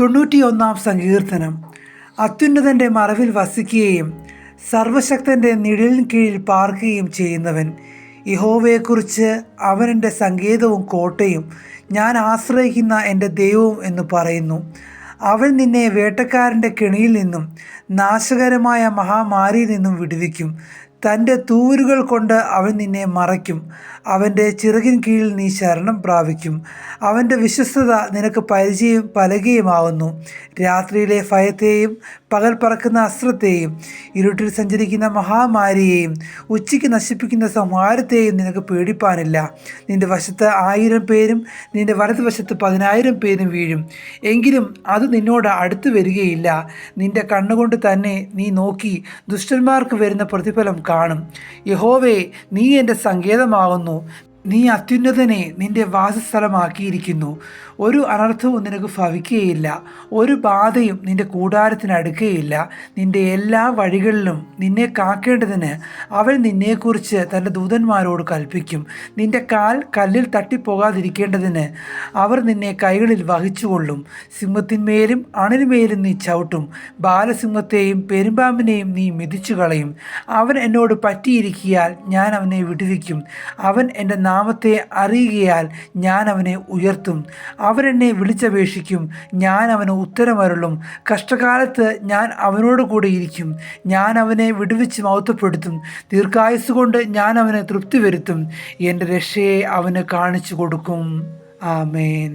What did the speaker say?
തൊണ്ണൂറ്റിയൊന്നാം സങ്കീർത്തനം. അത്യുന്നതന്റെ മറവിൽ വസിക്കുകയും സർവശക്തന്റെ നിഴലിന് കീഴിൽ പാർക്കുകയും ചെയ്യുന്നവൻ. യഹോവയെക്കുറിച്ച് അവൻ എന്റെ സങ്കേതവും കോട്ടയും ഞാൻ ആശ്രയിക്കുന്ന എന്റെ ദൈവവും എന്ന് പറയുന്നു. അവൻ നിന്നെ വേട്ടക്കാരന്റെ കെണിയിൽ നിന്നും നാശകരമായ മഹാമാരിയിൽ നിന്നും വിടുവിക്കും. തന്റെ തൂവലുകൾ കൊണ്ട് അവൻ നിന്നെ മറയ്ക്കും. അവന്റെ ചിറകിൻ കീഴിൽ നീ ശരണം പ്രാപിക്കും. അവന്റെ വിശ്വസ്തത നിനക്ക് പരിചയം പലകയുമാവുന്നു. രാത്രിയിലെ ഭയത്തെയും പകൽ പറക്കുന്ന അസ്ത്രത്തെയും ഇരുട്ടിൽ സഞ്ചരിക്കുന്ന മഹാമാരിയെയും ഉച്ചയ്ക്ക് നശിപ്പിക്കുന്ന സംഹാരത്തെയും നിനക്ക് പേടിപ്പാനില്ല. നിന്റെ വശത്ത് ആയിരം പേരും നിന്റെ വലതുവശത്ത് പതിനായിരം പേരും വീഴും. എങ്കിലും അത് നിന്നോട് അടുത്ത് വരികയില്ല. നിന്റെ കണ്ണുകൊണ്ട് തന്നെ നീ നോക്കി ദുഷ്ടന്മാർക്ക് വരുന്ന പ്രതിഫലം കാണും. യഹോവേ നീ എന്റെ സങ്കേതമാകുന്നു. നീ അത്യുന്നതനെ നിന്റെ വാസസ്ഥലമാക്കിയിരിക്കുന്നു. ഒരു അനർത്ഥവും നിനക്ക് ഭവിക്കുകയില്ല. ഒരു ബാധയും നിന്റെ കൂടാരത്തിനടുക്കുകയില്ല നിന്റെ എല്ലാ വഴികളിലും നിന്നെ കാക്കേണ്ടതിന് അവൻ നിന്നെക്കുറിച്ച് തന്റെ ദൂതന്മാരോട് കൽപ്പിക്കും. നിന്റെ കാൽ കല്ലിൽ തട്ടിപ്പോകാതിരിക്കേണ്ടതിന് അവർ നിന്നെ കൈകളിൽ വഹിച്ചുകൊള്ളും. സിംഹത്തിന്മേലും അണിനുമേലും നീ ചവിട്ടും. ബാലസിംഹത്തെയും പെരുമ്പാമ്പിനെയും നീ മിതിച്ചു കളയും അവൻ എന്നോട് പറ്റിയിരിക്കിയാൽ ഞാൻ അവനെ വിടുവിക്കും. അവൻ എന്റെ നാമത്തെ അറിയുകയാൽ ഞാൻ അവനെ ഉയർത്തും. അവരെന്നെ വിളിച്ചപേക്ഷിക്കും. ഞാൻ അവന് ഉത്തരമരുളും. കഷ്ടകാലത്ത് ഞാൻ അവനോട് കൂടെ ഇരിക്കും. ഞാൻ അവനെ വിടുവിച്ച് മൗത്തപ്പെടുത്തും ദീർഘായുസ് കൊണ്ട് ഞാൻ അവനെ തൃപ്തി വരുത്തും എന്റെ രക്ഷയെ അവന് കാണിച്ചു കൊടുക്കും. ആമേൻ.